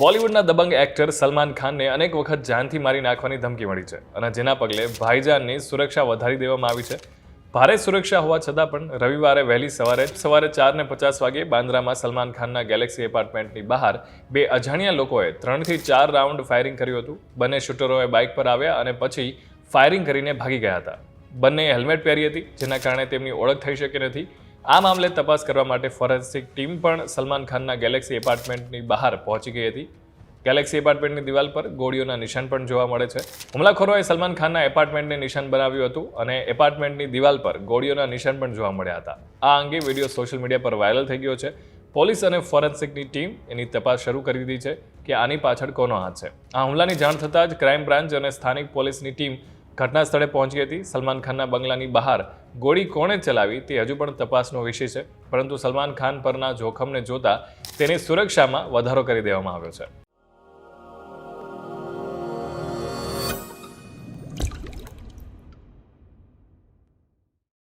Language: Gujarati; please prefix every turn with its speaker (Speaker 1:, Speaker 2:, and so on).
Speaker 1: બોલિવૂડના દબંગ એક્ટર સલમાન ખાનને અનેક વખત જાનથી મારી નાખવાની ધમકી મળી છે અને જેના પગલે ભાઈજાનની સુરક્ષા વધારી દેવામાં આવી છે. ભારે સુરક્ષા હોવા છતાં પણ રવિવારે વહેલી સવારે સવારે ચારને પચાસ વાગે બાંદ્રામાં સલમાન ખાનના ગેલેક્સી એપાર્ટમેન્ટની બહાર બે અજાણ્યા લોકોએ ત્રણથી ચાર રાઉન્ડ ફાયરિંગ કર્યું હતું. બંને શૂટરોએ બાઇક પર આવ્યા અને પછી ફાયરિંગ કરીને ભાગી ગયા હતા. બંનેએ હેલ્મેટ પહેરી હતી, જેના કારણે તેમની ઓળખ થઈ શકી નથી. આ મામલે તપાસ કરવા માટે ફોરેન્સિક ટીમ પણ સલમાન ખાનના ગેલેક્સી એપાર્ટમેન્ટની બહાર પહોંચી ગઈ હતી. ગેલેક્સી એપાર્ટમેન્ટની દિવાલ પર ગોળીઓના નિશાન પણ જોવા મળે છે. હુમલાખોરોએ સલમાન ખાનના એપાર્ટમેન્ટને નિશાન બનાવ્યું હતું અને એપાર્ટમેન્ટની દિવાલ પર ગોળીઓના નિશાન પણ જોવા મળ્યા હતા. આ અંગે વીડિયો સોશિયલ મીડિયા પર વાયરલ થઈ ગયો છે. પોલીસ અને ફોરેન્સિકની ટીમ એની તપાસ શરૂ કરી દીધી છે કે આની પાછળ કોનો હાથ છે. આ હુમલાની જાણ થતાં જ ક્રાઇમ બ્રાન્ચ અને સ્થાનિક પોલીસની ટીમ ઘટના સ્થળે પહોંચી હતી. સલમાન ખાનના બંગલાની બહાર ગોળી કોણે ચલાવી તે હજુ પણ તપાસનો વિષય છે. પરંતુ સલમાન ખાન પરના જોખમને જોતા તેની સુરક્ષામાં વધારો કરી દેવામાં આવ્યો છે.